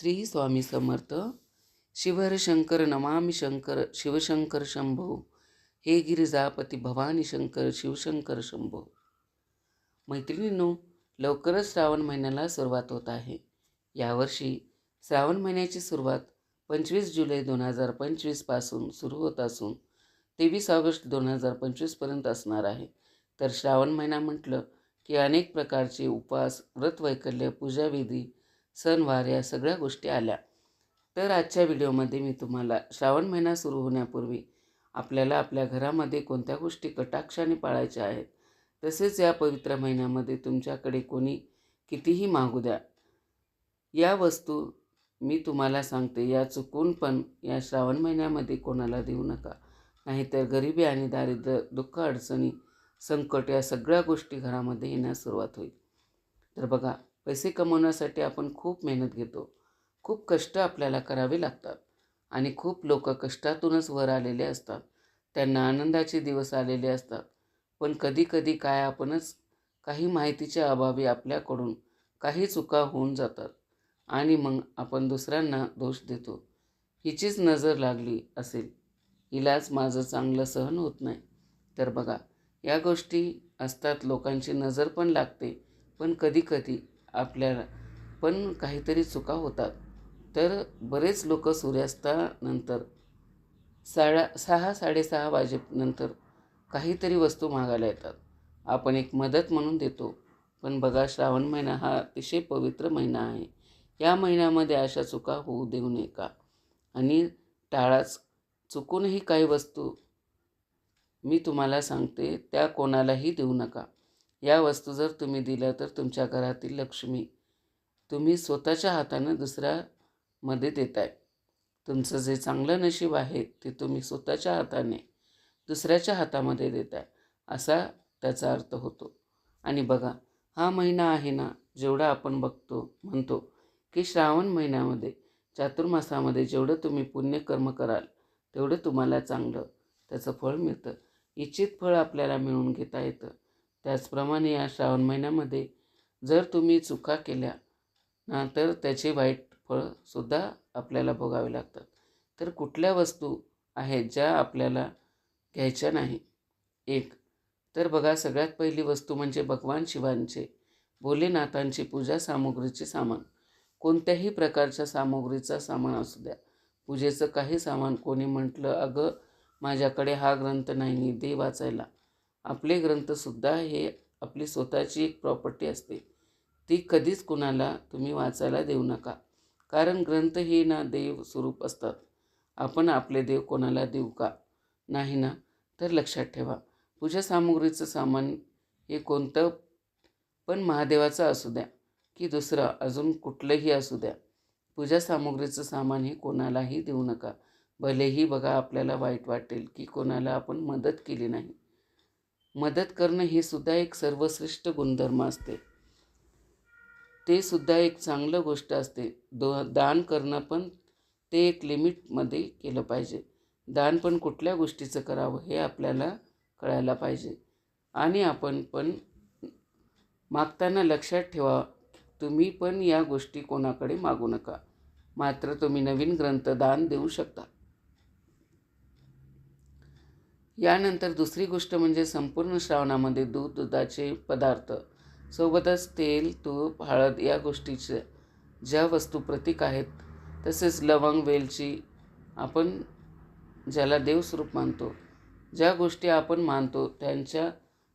श्री स्वामी समर्थ. शिवहर शंकर नमामि शंकर शिवशंकर शंभो. हे गिरिजापती भवानी शंकर शिवशंकर शंभो. मैत्रिणींनो लवकरच श्रावण महिन्याला सुरुवात होत आहे. यावर्षी श्रावण महिन्याची सुरुवात पंचवीस जुलै दोन हजार पंचवीसपासून सुरू होत असून तेवीस ऑगस्ट दोन हजार पंचवीसपर्यंत असणार आहे. तर श्रावण महिना म्हटलं की अनेक प्रकारचे उपवास व्रतवैकल्य पूजाविधी सणवार या सगळ्या गोष्टी आल्या. तर आजच्या व्हिडिओमध्ये मी तुम्हाला श्रावण महिना सुरू होण्यापूर्वी आपल्याला आपल्या घरामध्ये कोणत्या गोष्टी कटाक्षाने पाळायच्या आहेत तसेच या पवित्र महिन्यामध्ये तुमच्याकडे कोणी कितीही मागू द्या या वस्तू मी तुम्हाला सांगते या चुकून पण या श्रावण महिन्यामध्ये कोणाला देऊ नका. नाहीतर गरिबी आणि दारिद्र्य दुःख अडचणी संकट या सगळ्या गोष्टी घरामध्ये येण्यास सुरुवात होईल. तर बघा पैसे कमवण्यासाठी आपण खूप मेहनत घेतो. खूप कष्ट आपल्याला करावे लागतात आणि खूप लोक कष्टातूनच वर आलेले असतात. त्यांना आनंदाचे दिवस आलेले असतात. पण कधीकधी काय आपणच काही माहितीच्या अभावी आपल्याकडून काही चुका होऊन जातात आणि मग आपण दुसऱ्यांना दोष देतो. हिचीच नजर लागली असेल. हिलाच माझं चांगलं सहन होत नाही. तर बघा या गोष्टी असतात लोकांची नजर पण लागते. पण कधीकधी आपल्याला पण काहीतरी चुका होतात. तर बरेच लोक सूर्यास्तानंतर साडा सहा साडेसहा वाजेनंतर काहीतरी वस्तू मागायला येतात. आपण एक मदत म्हणून देतो. पण बघा श्रावण महिना हा अतिशय पवित्र महिना आहे. या महिन्यामध्ये अशा चुका होऊ देऊ नये का आणि टाळाच. चुकूनही काही वस्तू मी तुम्हाला सांगते त्या कोणालाही देऊ नका. या वस्तू जर तुम्ही दिल्या तर तुमच्या घरातील लक्ष्मी तुम्ही स्वतःच्या हातानं दुसऱ्यामध्ये देताय. तुमचं जे चांगलं नशीब आहे ते तुम्ही स्वतःच्या हाताने दुसऱ्याच्या हातामध्ये देताय असा त्याचा अर्थ होतो. आणि बघा हा महिना आहे ना जेवढा आपण बघतो म्हणतो की श्रावण महिन्यामध्ये चातुर्मासामध्ये जेवढं तुम्ही पुण्यकर्म कराल तेवढं तुम्हाला चांगलं त्याचं फळ मिळतं. इच्छित फळ आपल्याला मिळवून घेता येतं. त्याचप्रमाणे या श्रावण महिन्यामध्ये जर तुम्ही चुका केल्या ना तर त्याचे वाईट फळसुद्धा आपल्याला भोगावे लागतात. तर कुठल्या वस्तू आहेत ज्या आपल्याला घ्यायच्या नाही? एक तर बघा सगळ्यात पहिली वस्तू म्हणजे भगवान शिवांचे भोलेनाथांची पूजा सामुग्रीचे सामान. कोणत्याही प्रकारच्या सामुग्रीचा सामान असू द्या. पूजेचं काही सामान कोणी म्हटलं अगं माझ्याकडे हा ग्रंथ नाही दे वाचायला. आपले ग्रंथसुद्धा हे आपली स्वतःची एक प्रॉपर्टी असते. ती कधीच कुणाला तुम्ही वाचायला देऊ नका. कारण ग्रंथ हे ना देव स्वरूप असतात. आपण आपले देव कोणाला देऊ का? नाही ना? तर लक्षात ठेवा. पूजा सामुग्रीचं सामान हे कोणतं? पण महादेवाचं असू द्या की दुसरं अजून कुठलंही असू द्या. पूजा सामुग्रीचं सामान हे कोणालाही देऊ नका. भलेही बघा आपल्याला वाईट वाटेल की कोणाला आपण मदत केली नाही. मदत करणं हे सुद्धा एक सर्वश्रेष्ठ गुणधर्म असते. ते सुद्धा एक चांगलं गोष्ट असते. दो दान करणं पण ते एक लिमिटमध्ये केलं पाहिजे. दान पण कुठल्या गोष्टीचं करावं हे आपल्याला कळायला पाहिजे. आणि आपण पण मागताना लक्षात ठेवा तुम्ही पण या गोष्टी कोणाकडे मागू नका. मात्र तुम्ही नवीन ग्रंथ दान देऊ शकता. यानंतर दुसरी गोष्ट म्हणजे संपूर्ण श्रावणामध्ये दूध दुधाचे पदार्थ सोबतच तेल तूप हळद या गोष्टीचे ज्या वस्तू प्रतीक आहेत तसेच लवंग वेलची आपण ज्याला देवस्वरूप मानतो ज्या गोष्टी आपण मानतो त्यांच्या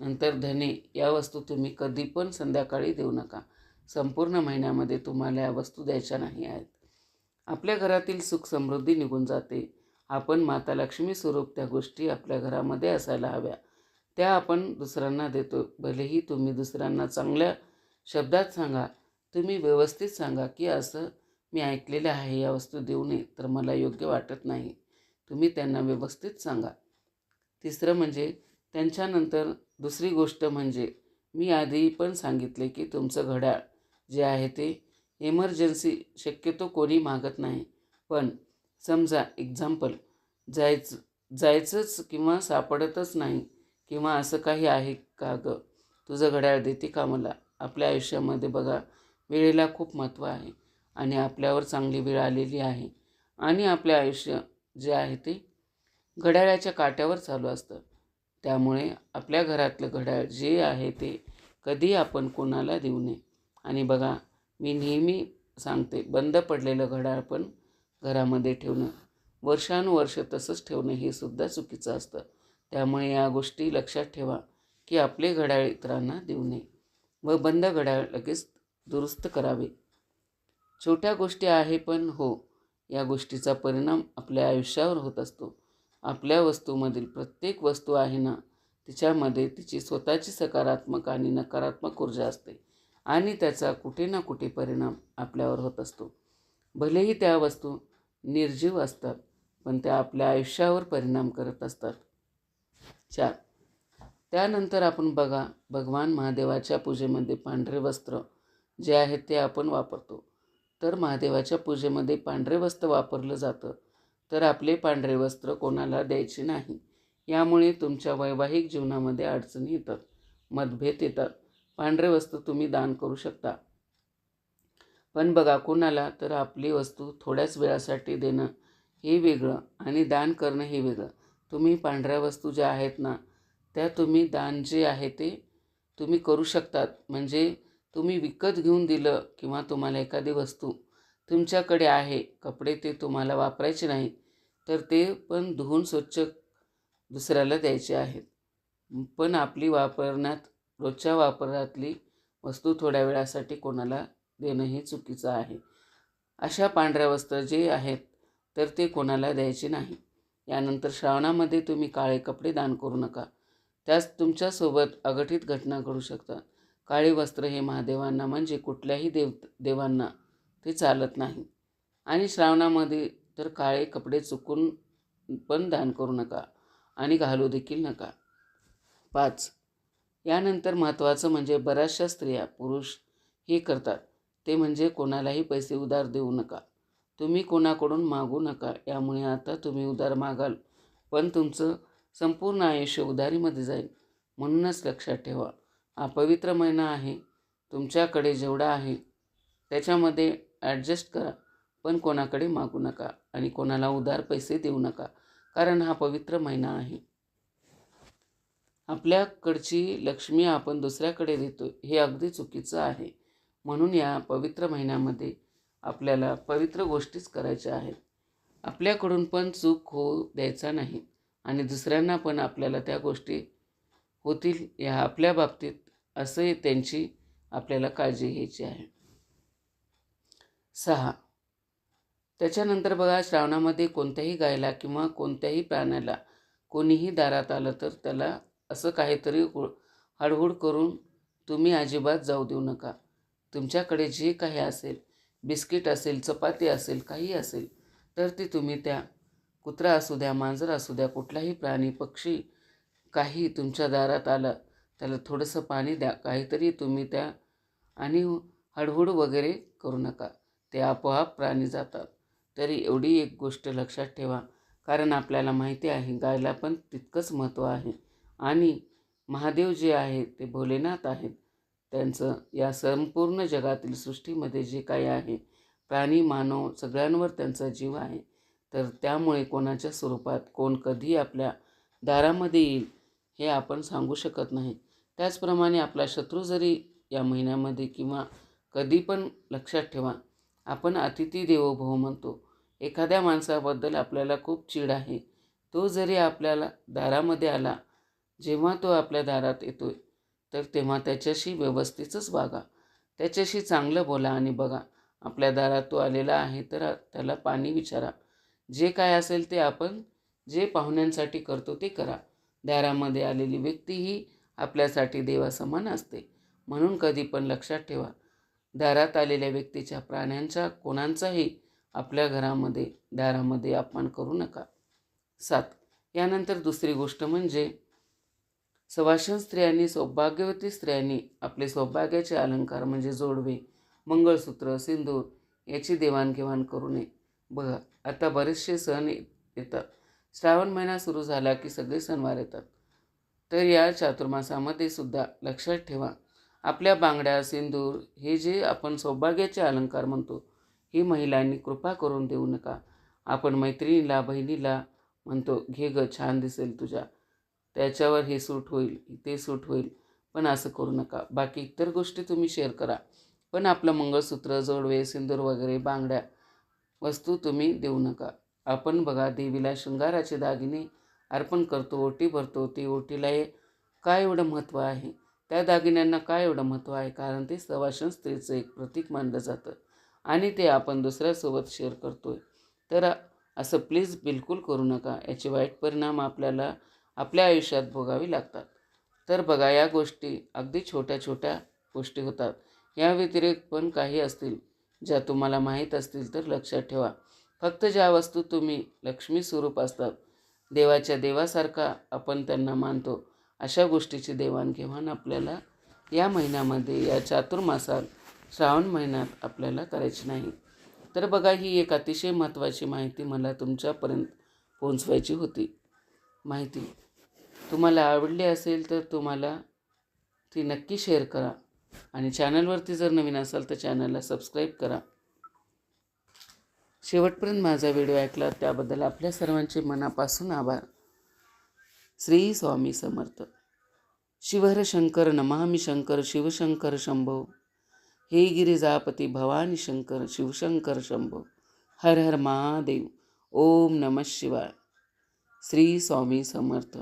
नंतर धने या वस्तू तुम्ही कधी पण संध्याकाळी देऊ नका. संपूर्ण महिन्यामध्ये तुम्हाला या वस्तू द्यायच्या नाही आहेत. आपल्या घरातील सुख समृद्धी निघून जाते. आपण माता लक्ष्मी स्वरूप त्या गोष्टी आपल्या घरामध्ये असायला हव्या. त्या आपण दुसऱ्यांना देतो. भलेही तुम्ही दुसऱ्यांना चांगल्या शब्दात सांगा तुम्ही व्यवस्थित सांगा की असं मी ऐकलेलं आहे या वस्तू देऊ नये तर मला योग्य वाटत नाही. तुम्ही त्यांना व्यवस्थित सांगा. तिसरं म्हणजे त्यांच्यानंतर दुसरी गोष्ट म्हणजे मी आधी पण सांगितले की तुमचं घड्याळ जे आहे ते इमर्जन्सी शक्यतो कोणी मागत नाही. पण समजा एक्झाम्पल जायचं जायचंच किंवा सापडतच नाही किंवा असं काही आहे का गं? तुझं घड्याळ देते का मला? आपल्या आयुष्यामध्ये बघा वेळेला खूप महत्त्व आहे आणि आपल्यावर चांगली वेळ आलेली आहे आणि आपले आयुष्य जे आहे ते घड्याळाच्या काट्यावर चालू असतं. त्यामुळे आपल्या घरातलं घड्याळ जे आहे ते कधी आपण कोणाला देऊ नये. आणि बघा मी नेहमी सांगते बंद पडलेलं घड्याळ पण घरामध्ये ठेवणं. वर्षानुवर्ष तसंच ठेवणं हे सुद्धा चुकीचं असतं. त्यामुळे या गोष्टी लक्षात ठेवा की आपले घड्याळ इतरांना देऊ नये व बंद घड्याळ लगेच दुरुस्त करावे. छोट्या गोष्टी आहे पण हो या गोष्टीचा परिणाम आपल्या आयुष्यावर होत असतो. आपल्या वस्तूमधील प्रत्येक वस्तू आहे ना तिच्यामध्ये तिची स्वतःची सकारात्मक आणि नकारात्मक ऊर्जा असते आणि त्याचा कुठे ना कुठे परिणाम आपल्यावर होत असतो. भलेही त्या वस्तू निर्जीव असतात पण त्या आपल्या आयुष्यावर परिणाम करत असतात. चार. त्यानंतर आपण बघा भगवान महादेवाच्या पूजेमध्ये पांढरे वस्त्र जे आहे ते आपण वापरतो. तर महादेवाच्या पूजेमध्ये पांढरे वस्त्र वापरलं जातं. तर आपले पांढरे वस्त्र कोणाला द्यायचे नाही. यामुळे तुमच्या वैवाहिक जीवनामध्ये अडचणी येतात मतभेद येतात. पांढरे वस्त्र तुम्ही दान करू शकता. पण बघा कोणाला तर आपली वस्तू थोड्याच वेळासाठी देणं हे वेगळं आणि दान करणं हे वेगळं. तुम्ही पांढऱ्या वस्तू ज्या आहेत ना त्या तुम्ही दान जे आहे ते तुम्ही करू शकतात. म्हणजे तुम्ही विकत घेऊन दिलं किंवा तुम्हाला एखादी वस्तू तुमच्याकडे आहे कपडे ते तुम्हाला वापरायचे नाही तर ते पण धुवून स्वच्छ दुसऱ्याला द्यायचे आहेत. पण आपली वापरण्यात रोजच्या वापरातली वस्तू थोड्या वेळासाठी कोणाला देणं हे चुकीचं आहे. अशा पांढऱ्या वस्त्र जे आहेत तर ते कोणाला द्यायचे नाही. यानंतर श्रावणामध्ये तुम्ही काळे कपडे दान करू नका. त्यास तुमच्यासोबत अघटित घटना घडू शकतात. काळे वस्त्र हे महादेवांना म्हणजे कुठल्याही देव देवांना ते चालत नाही. आणि श्रावणामध्ये तर काळे कपडे चुकून पण दान करू नका आणि घालू देखील नका. पाच. यानंतर महत्त्वाचं म्हणजे बऱ्याचशा स्त्रिया पुरुष हे करतात. ते म्हणजे कोणालाही पैसे उधार देऊ नका. तुम्ही कोणाकडून मागू नका यामुळे आता तुम्ही उधार मागाल. पण तुमचं संपूर्ण आयुष्य उधारीमध्ये जाईल. म्हणूनच लक्षात ठेवा हा पवित्र महिना आहे. तुमच्याकडे जेवढा आहे त्याच्यामध्ये ॲडजस्ट करा. पण कोणाकडे मागू नका आणि कोणाला उधार पैसे देऊ नका कारण हा पवित्र महिना आहे. आपल्याकडची लक्ष्मी आपण दुसऱ्याकडे देतो हे अगदी चुकीचं आहे. म्हणून या पवित्र महिन्यामध्ये आपल्याला पवित्र गोष्टीच करायच्या आहेत. आपल्याकडून पण चूक होऊ द्यायचा नाही आणि दुसऱ्यांना पण आपल्याला त्या गोष्टी होतील या आपल्या बाबतीत असं त्यांची आपल्याला काळजी घ्यायची आहे. सहा. त्याच्यानंतर बघा श्रावणामध्ये कोणत्याही गायला किंवा कोणत्याही प्राण्याला कोणीही दारात आलं तर त्याला असं काहीतरी हु करून तुम्ही अजिबात जाऊ देऊ नका. तुमच्याकडे जे काही असेल बिस्किट असेल चपाती असेल काही असेल तर ती तुम्ही त्या कुत्रा असू द्या मांजर असू द्या कुठलाही प्राणी पक्षी काही तुमच्या दारात आलं त्याला थोडंसं पाणी द्या काहीतरी तुम्ही त्या आणि हडहुड वगैरे करू नका. ते आपोआप प्राणी जातात. तरी एवढी एक गोष्ट लक्षात ठेवा कारण आपल्याला माहिती आहे गायला पण तितकंच महत्त्व आहे. आणि महादेव जे आहे ते भोलेनाथ आहेत. त्यांचं या संपूर्ण जगातील सृष्टीमध्ये जे काही आहे प्राणी मानव सगळ्यांवर त्यांचा जीव आहे. तर त्यामुळे कोणाच्या स्वरूपात कोण कधी आपल्या दारामध्ये येईल हे आपण सांगू शकत नाही. त्याचप्रमाणे आपला शत्रू जरी या महिन्यामध्ये किंवा कधी पण लक्षात ठेवा आपण अतिथी देवोभव म्हणतो. एखाद्या माणसाबद्दल आपल्याला खूप चीड आहे. तो जरी आपल्याला दारामध्ये आला जेव्हा तो आपल्या दारात येतो तर तेव्हा त्याच्याशी व्यवस्थितच वागा. त्याच्याशी चांगलं बोला आणि बघा आपल्या दारात तो आलेला आहे तर त्याला पाणी विचारा. जे काय असेल ते आपण जे पाहुण्यांसाठी करतो ते करा. दारामध्ये आलेली व्यक्ती ही आपल्यासाठी देवासमान असते. म्हणून कधी पण लक्षात ठेवा दारात आलेल्या व्यक्तीच्या प्राण्यांच्या कोणांचाही आपल्या घरामध्ये दारामध्ये अपमान करू नका. सात. यानंतर दुसरी गोष्ट म्हणजे सवाशन स्त्रियांनी सौभाग्यवती स्त्रियांनी आपले सौभाग्याचे अलंकार म्हणजे जोडवे मंगळसूत्र सिंदूर याची देवाणघेवाण करू नये. बघा आता बरेचसे सण येतात. श्रावण महिना सुरू झाला की सगळे सणवार येतात. तर या चातुर्मासामध्ये सुद्धा लक्षात ठेवा आपल्या बांगड्या सिंदूर हे जे आपण सौभाग्याचे अलंकार म्हणतो ही महिलांनी कृपा करून देऊ नका. आपण मैत्रिणीला बहिणीला म्हणतो घे ग छान दिसेल तुझ्या. त्याच्यावर हे सूट होईल ते सूट होईल. पण असं करू नका. बाकी इतर गोष्टी तुम्ही शेअर करा. पण आपलं मंगळसूत्र जोडवे सिंदूर वगैरे बांगड्या वस्तू तुम्ही देऊ नका. आपण बघा देवीला शृंगाराचे दागिने अर्पण करतो ओटी भरतो. ती ओटीला हे काय एवढं महत्त्व आहे? त्या दागिन्यांना काय एवढं महत्त्व आहे? कारण ते सवाशन स्त्रीचं एक प्रतीक मानलं जातं. आणि ते आपण दुसऱ्यासोबत शेअर करतोय. तर असं प्लीज बिलकुल करू नका. याचे वाईट परिणाम आपल्याला आपल्या आयुष्यात भोगावी लागतात. तर बघा या गोष्टी अगदी छोट्या छोट्या गोष्टी होतात. या व्यतिरिक्त पण काही असतील. ज्या तुम्हाला माहीत असतील तर लक्षात ठेवा. फक्त ज्या वस्तू तुम्ही लक्ष्मी स्वरूप असतात देवाच्या देवासारखा आपण त्यांना मानतो अशा गोष्टीची देवाणघेवाण आपल्याला या महिन्यामध्ये या चातुर्मासात श्रावण महिन्यात आपल्याला करायची नाही. तर बघा ही एक अतिशय महत्त्वाची माहिती मला तुमच्यापर्यंत पोहोचवायची होती. माहिती तुम्हाला आवडली असेल तर तुम्हाला ती नक्की शेअर करा. आणि चॅनलवरती जर नवीन असाल तर चॅनलला सबस्क्राईब करा. शेवटपर्यंत माझा व्हिडिओ ऐकला त्याबद्दल आपल्या सर्वांचे मनापासून आभार. श्री स्वामी समर्थ. शिवहर शंकर नमामि शंकर शिवशंकर शंभो. हे गिरिजापती भवानी शंकर शिवशंकर शंभो. हर हर महादेव. ओम नमः शिवाय. श्री स्वामी समर्थ.